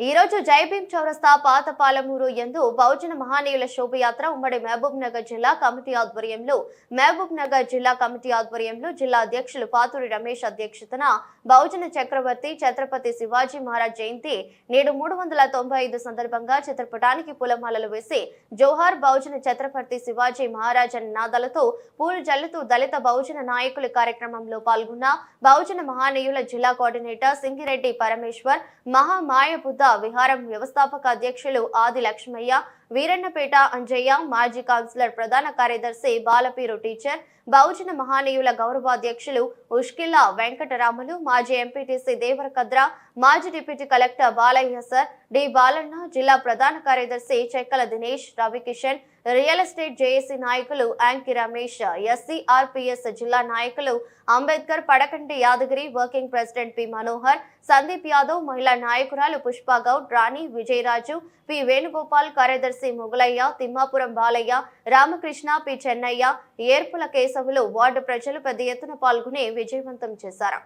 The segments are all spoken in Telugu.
ఈ రోజు జైభీం చౌరస్తా పాతపాలమూరు ఎందు బహుజన మహానీయుల శోభయాత్ర ఉమ్మడి మహబూబ్ నగర్ జిల్లా కమిటీ ఆధ్వర్యంలో మహబూబ్ నగర్ జిల్లా కమిటీ ఆధ్వర్యంలో జిల్లా అధ్యక్షులు పాతూరి రమేష్ అధ్యక్షతన బహుజన చక్రవర్తి ఛత్రపతి శివాజీ మహారాజ్ జయంతి నేడు మూడు వందల తొంభై ఐదు సందర్భంగా చిత్రపటానికి పూలమాలలు వేసి జోహార్ బహుజన ఛత్రపతి శివాజీ మహారాజ్ అనే నాదాలతో పూలు జల్లుతూ దళిత బహుజన నాయకుల కార్యక్రమంలో పాల్గొన్న బహుజన మహానీయుల జిల్లా కోఆర్డినేటర్ సింగిరెడ్డి పరమేశ్వర్ మహామాయ బుద్ధ విహారం వ్యవస్థాపక అధ్యక్షులు ఆది లక్ష్మయ్య వీరన్నపేట అంజయ్య మాజీ కౌన్సిలర్ ప్రధాన కార్యదర్శి బాలపీరు టీచర్ బహుజన మహానీయుల గౌరవాధ్యక్షులు ఉష్కిల్లా వెంకటరాములు మాజీ ఎంపీటీసీ దేవరకద్ర మాజీ deputy collector Balayya sir D Balanna జిల్లా ప్రధాన కార్యదర్శి Chekkala Dinesh Ravikishan real estate JAC నాయకులు యాంకి రమేష్ ఎస్సీఆర్పిఎస్ జిల్లా నాయకులు Ambedkar Padakanti Yadagiri working president P Manohar Sandeep Yadav మహిళా నాయకురాలు పుష్ప గౌడ్ రాణి విజయరాజు పి వేణుగోపాల్ కార్యదర్శి మొగలయ్య తిమ్మాపురం బాలయ్య రామకృష్ణ పి. చెన్నయ్య ఏర్పుల కేశవులు వార్డు ప్రజలు పెద్ద ఎత్తున పాల్గొని విజయవంతం చేశారు.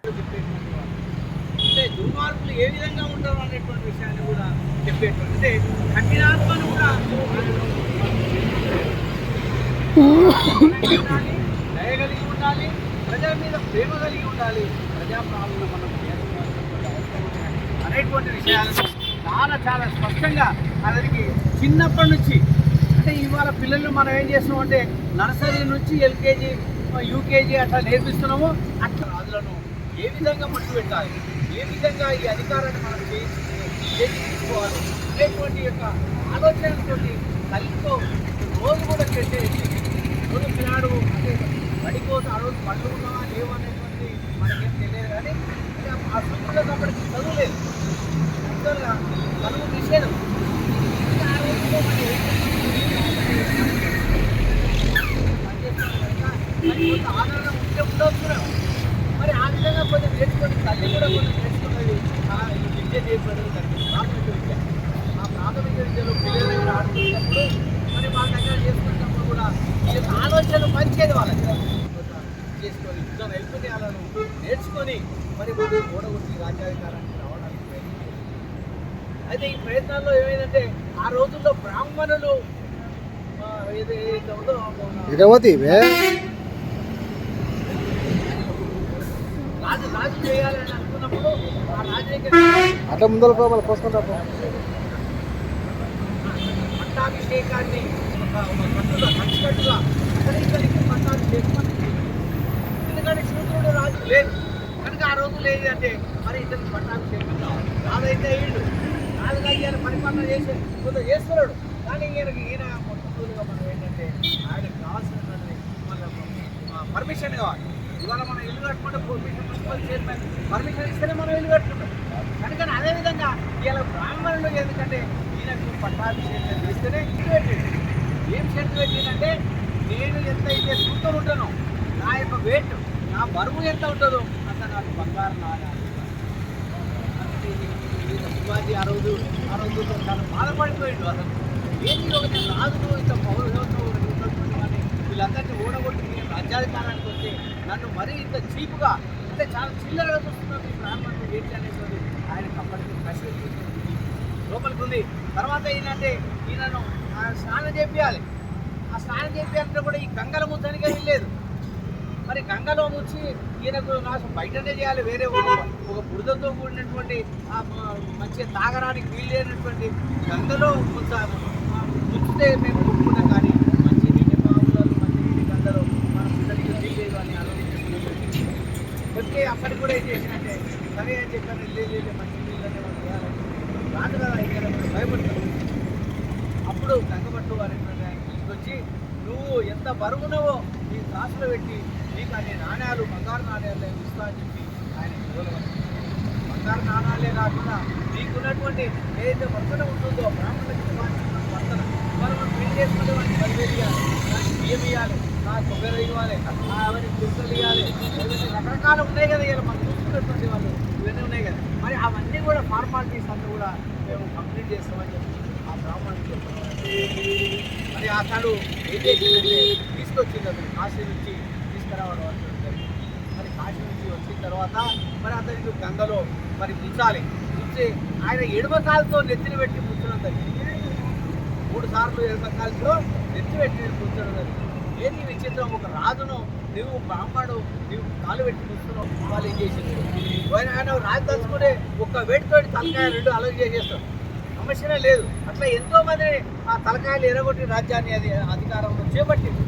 అంటే దుర్మార్గులు ఏ విధంగా ఉంటారు అనేటువంటి విషయాన్ని కూడా చెప్పేటువంటి అంటే కఠినాత్మను కూడా దయ కలిగి ఉండాలి ప్రజల మీద ప్రేమ కలిగి ఉండాలి మనం అనేటువంటి విషయాలను చాలా చాలా స్పష్టంగా అతనికి చిన్నప్పటి నుంచి అంటే ఇవాళ పిల్లలు మనం ఏం చేస్తున్నాం అంటే నర్సరీ నుంచి ఎల్కేజీ యూకేజీ అట్లా నేర్పిస్తున్నాము. అట్లా రాజులను ఏ విధంగా మట్టి పెట్టాలి ఏ విధంగా ఈ అధికారాన్ని మనం చేయించి చేయించుకోవాలి అనేటువంటి యొక్క ఆలోచనతోటి తల్లితో రోజు కూడా పెట్టేసి రోజు పిల్లాడు అంటే బడి కోసం ఆ రోజు పళ్ళు ఉన్నావా లేవు అనేటువంటి మనకేం తెలియదు కానీ ఆ సూత్రులు కాబట్టి చదువు లేదు యాక్చువల్గా చదువు నిషేధం. మరి మరి ఆ విధంగా కొంచెం నేర్చుకొని తల్లి కూడా కొంచెం నేర్చుకున్నది విద్య ప్రాథమిక విద్య ఆ ప్రాథమిక విద్యలో పిల్లల దగ్గర ఆడుకునేటప్పుడు మరి మా దగ్గర చేసుకున్నప్పుడు కూడా ఈ ఆలోచనలు పంచేది వాళ్ళకి చేసుకొని వెళ్ళిపోతే నైపుణ్యాలను నేర్చుకొని మరి మనం ఓడగొట్టి రాజ్యాధికారాన్ని అయితే ఈ ప్రయత్నాల్లో ఏమైందంటే ఆ రోజుల్లో బ్రాహ్మణులు ఇరవతి రాజు రాజు చేయాలని అనుకున్నప్పుడు ఆ రాజకీయ అట్లా ముందర పోసుకుంటా. పట్టాభిషేకాన్ని కట్టుగా కట్టుకట్టుగా పట్టాభిషేకం ఎందుకంటే శూద్రుడు రాజు లేదు కనుక ఆ రోజు లేదు అంటే మరి ఇతనికి పట్టాభిషేకం కావాలి. రాజైతే అయ్యిండు నాలుగు అయ్యారు పరిపాలన చేసే కొంత చేస్తున్నాడు. కానీ ఈయనకి ఈయన మొట్టమొదటిగా మనం ఏంటంటే ఆయన కావాల్సినటువంటి మన పర్మిషన్ కావాలి. ఇవాళ మనం ఇల్లు కట్టుకుంటే మున్సిపల్ చైర్మన్ పర్మిషన్ ఇస్తేనే మనం ఇల్లు కట్టుకుంటాం. కనుక అదేవిధంగా ఇలా బ్రాహ్మణులు ఎందుకంటే ఈయనకు పట్టాభిషేకం చేస్తేనే ఇల్లు పెట్టిండు ఏం షర్ట్ పెట్టిందంటే నేను ఎంత అయితే సూత్రం ఉంటానో నా యొక్క వెయిట్ నా బరువు ఎంత ఉంటుందో అంత నాకు బంగారం నాణ్యాలు శివాజీ ఆ రోజు ఆ రోజు చాలా బాధపడిపోయిండు అసలు. ఏంటి ఒక నేను ఇంత పౌర వ్యవస్థ వీళ్ళందరినీ ఓడగొట్టి నేను రాజ్యాధికారానికి వస్తే నన్ను మరీ ఇంత చీపుగా అంటే చాలా చిల్లరగా చూస్తున్నాను ఈ బ్రాహ్మణులు ఏంటి అనేటువంటి ఆయన అప్పటికి ప్రశ్న లోపలికి ఉంది. తర్వాత ఏంటంటే ఈయనను స్నానం చేపియాలి. ఆ స్నానం చేపియాలంటే కూడా ఈ గంగల ముద్దనికే వెళ్ళలేదు. మరి గంగలో ముంచి ఈయనకు నాశనం బయటనే చేయాలి వేరే ఒక ఒక బురదతో కూడినటువంటి ఆ మ- తాగడానికి వీలు లేనటువంటి గంగలో ముంచ ముంచితే మేము ఒప్పుకున్నాం కానీ మంచి నీటి బావులలో మంచి నీటి గంగలో మనం పిల్లలకి వీలేదు అని ఆలోచించుకున్నాం అప్పటికి కూడా ఏం చేసినట్టే సరే అని చెప్పాను లేదు మంచి నీళ్ళనే మనం చేయాలని రాదు కదా ఇక్కడ భయపడతాం. అప్పుడు గంగపట్టు వారి వచ్చి తీసుకొచ్చి నువ్వు ఎంత బరువునవో నీ క్లాసులో పెట్టి మీకు అన్ని నాణ్యాలు బంగారు నాణ్యాలు ఇస్తా అని చెప్పి ఆయన బంగారు నాణ్యాలే కాకుండా మీకున్నటువంటి ఏదైతే వర్తన ఉంటుందో బ్రాహ్మణులకు ఇవ్వాల్సిన వర్తన మనం పెళ్ళి చేసుకుంటే వాళ్ళకి పదివేలు ఇవ్వాలి దానికి బియ్యం ఇవ్వాలి నా కొబ్బరి ఇవ్వాలి ఆ అవన్నీ దుర్గలు ఇవ్వాలి. ఇవన్నీ రకరకాలు ఉన్నాయి కదా ఇలా మనం చూసుకున్నటువంటి వాళ్ళు ఇవన్నీ ఉన్నాయి కదా. మరి అవన్నీ కూడా ఫార్మాలిటీస్ అన్నీ కూడా మేము కంప్లీట్ చేస్తామని చెప్పి ఆ బ్రాహ్మణుడికి చెప్పాము. మరి అతడు ఏం చేసిందంటే తీసుకొచ్చింది అతను కాశీ నుంచి తీసుకురావడం జరిగింది. మరి కాశీ నుంచి వచ్చిన తర్వాత మరి అతనికి గంగలో మరి ముంచాలి చూస్తే ఆయన ఎడమ నెత్తిని పెట్టి కూర్చున్నది మూడు సార్లు ఎడమ నెత్తి పెట్టి కూర్చున్నది ఏది విచిత్రం? ఒక రాజును నువ్వు బ్రాహ్మడు నువ్వు కాలు పెట్టి కూర్చున్నావు. వాళ్ళు ఏం చేసింది ఆయన- ఆయన రాజు తలుచుకునే ఒక్క వేటితోటి తలకాయ రెండు అలగ చేసేస్తాడు సమస్యనే లేదు. అట్లా ఎంతో మంది ఆ తలకాయలు ఎరగొట్టి రాజ్యాన్ని అది అధికారంలో చేపట్టింది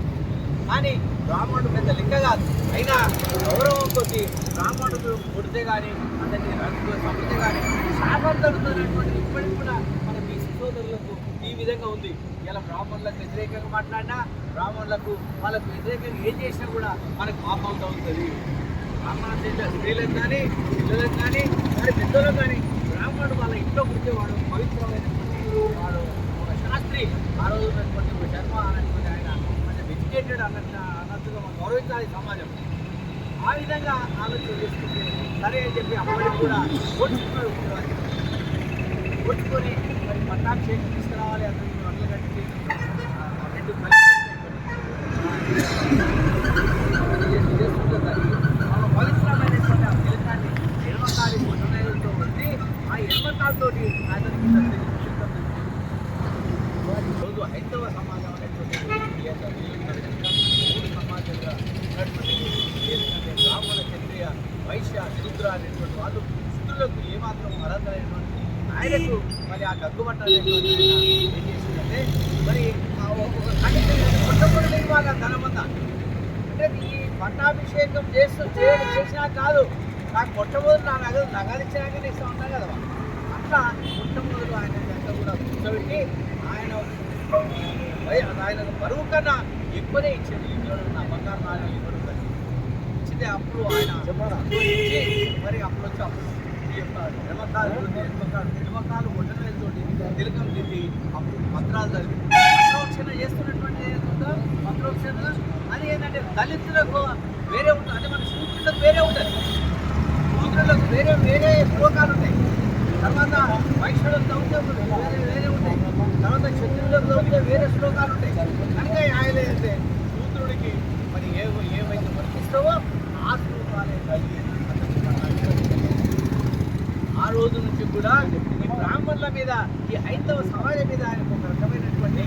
కానీ బ్రాహ్మణుడు పెద్ద లెక్క కాదు. అయినా గౌరవం కొద్ది బ్రాహ్మణుడు కొడితే కానీ అతన్ని రంగు చంపితే కానీ శాపం జరుగుతున్నటువంటి ఇప్పటికి కూడా మన బీసీ సోదరులకు ఈ విధంగా ఉంది. ఇలా బ్రాహ్మణులకు వ్యతిరేకంగా మాట్లాడినా బ్రాహ్మణులకు వాళ్ళకు వ్యతిరేకంగా ఏం చేసినా కూడా మనకు పాపం ఉంటుంది. బ్రాహ్మణ స్త్రీలకు కానీ పిల్లలకు కానీ వారి పెద్దలకు కానీ బ్రాహ్మణుడు వాళ్ళ ఇంట్లో కూర్చేవాడు పవిత్రమైనటువంటి వాడు ఒక శాస్త్రి. ఆ రోజు ఉన్నటువంటి ఒక శర్మ అనేటువంటి ఆయన కొంచెం ఎడ్యుకేటెడ్ అన్నట్టు అన్నట్టుగా మనం గౌరవించాలి సమాజం ఆ విధంగా ఆలోచన చేసుకుంటే సరే అని చెప్పి అమ్మాయి కూడా ఓడ్చుకున్నాడు ఉత్తరాది. ఓడ్చుకొని మరి పట్టాభిషేకం తీసుకురావాలి అతను అట్ల కట్టి రెండు కలిసి పవిత్రమైనటువంటి ఆ తిలకాన్ని ఎడమకాలి మొట్టమొదటితో ఉంది ఆ ఎడమకాలతో అతనికి రోజు హైందవ సమాజం అనేటువంటి ఈ యొక్క మూడు సమాజంగా ఉన్నటువంటి ఏంటంటే బ్రాహ్మణ క్షత్రియ వైశ్య శూద్ర అనేటువంటి వాళ్ళు శుద్ధులకు ఏమాత్రం అర్హతమైనటువంటి ఆయనకు మరి ఆ గగ్గుబట్ట అనేటువంటి ఆయన ఏం చేసిందంటే మరి ఆ ఒక ఖండిత వాళ్ళ ధనమంతా అంటే ఈ పట్టాభిషేకం చేస్తూ చేయడం చేసినా కాదు నాకు మొట్టమొదటి నా నగదు నగలు ఇచ్చినాకనే ఇస్తా ఉంటాం కదా అట్లా మొట్టమొదటి ఆయన అంతా కూడా కూర్చోబెట్టి ఆయన ఆయన బరువు కన్నా ఎక్కువనే ఇచ్చేది. ఇవ్వడం నా బంగారు నాణ్యాలు ఇవ్వడం ఇచ్చితే అప్పుడు ఆయన మరి అప్పుడు వచ్చి అప్పుడు ఈ యొక్క నిమ్మకాలు నిమ్మకాలు ఒడ్డనతోటి తిలకం తిట్టి అప్పుడు పత్రాలు చదివి పత్రోక్షణ చేస్తున్నటువంటి పత్రోక్షణ అది ఏంటంటే దళితులకు వేరే ఉంటుంది. అంటే మన శూద్రులకు వేరే ఉంటుంది. శూద్రులకు వేరే వేరే శ్లోకాలు ఉంటాయి. తర్వాత వైశ్యులకు చదివితే వేరే వేరే ఉంటాయి. తర్వాత క్షత్రులకు చదివితే వేరే శ్లోకాలు ఉంటాయి. కనుక ఆయన అయితే శూద్రుడికి మరి ఏ ఏవైతే వర్తిస్తావో ఆ శ్లోకాలే కలిగి అతనికి పట్టాభిషేకం ఆ రోజు నుంచి కూడా ఈ బ్రాహ్మణుల మీద ఈ హైందవ సమాజం మీద ఆయనకు ఒక రకమైనటువంటి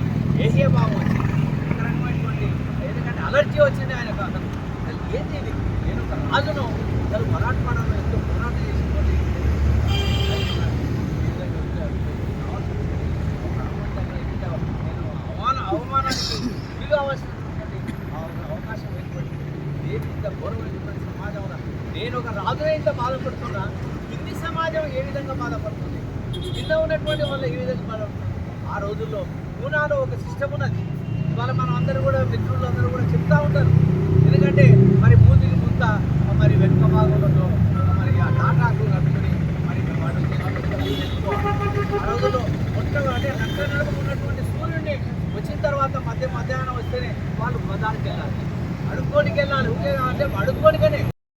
ఏహ్య భావం వచ్చింది. ఒక రకమైనటువంటి ఎందుకంటే అలర్జీ వచ్చింది ఆయనకు అతను. అసలు ఏంటి ఇది? నేను ఒక రాజును అసలు మరాఠవాడలో ఎంతో పోరాటం చేసినటువంటి అవమాన అవమానానికి గురి కావాల్సినటువంటి అవకాశం ఏర్పడింది. దేవి ఇంత గౌరవమైనటువంటి సమాజంలో నేను ఒక రాజు ఇంత బాధపడుతున్నా. హిందీ సమాజం ఏ విధంగా బాధపడుతుంది? కింద ఉన్నటువంటి వాళ్ళు ఏ విధంగా బాధపడుతుంది ఆ రోజుల్లో పూనాలో ఒక సిస్టమ్ ఉన్నది. ఇవాళ మనం అందరూ కూడా మిత్రులు అందరూ కూడా చెప్తా ఉంటారు. ఎందుకంటే మరి మూతికి ముంత మరి వెనుక భాగంలో మరి ఆ టాటాకు కట్టుకుని మరి వాళ్ళు ఆ రోజుల్లో మొట్టమొదటి అంటే నక్క నడుము ఉన్నటువంటి సూర్యుడిని వచ్చిన తర్వాత మధ్య మధ్యాహ్నం వస్తేనే వాళ్ళు బజార్కి వెళ్ళాలి. అడుక్కోనికి వెళ్ళాలి. ఊరికే అంటే అడుక్కోనికనే.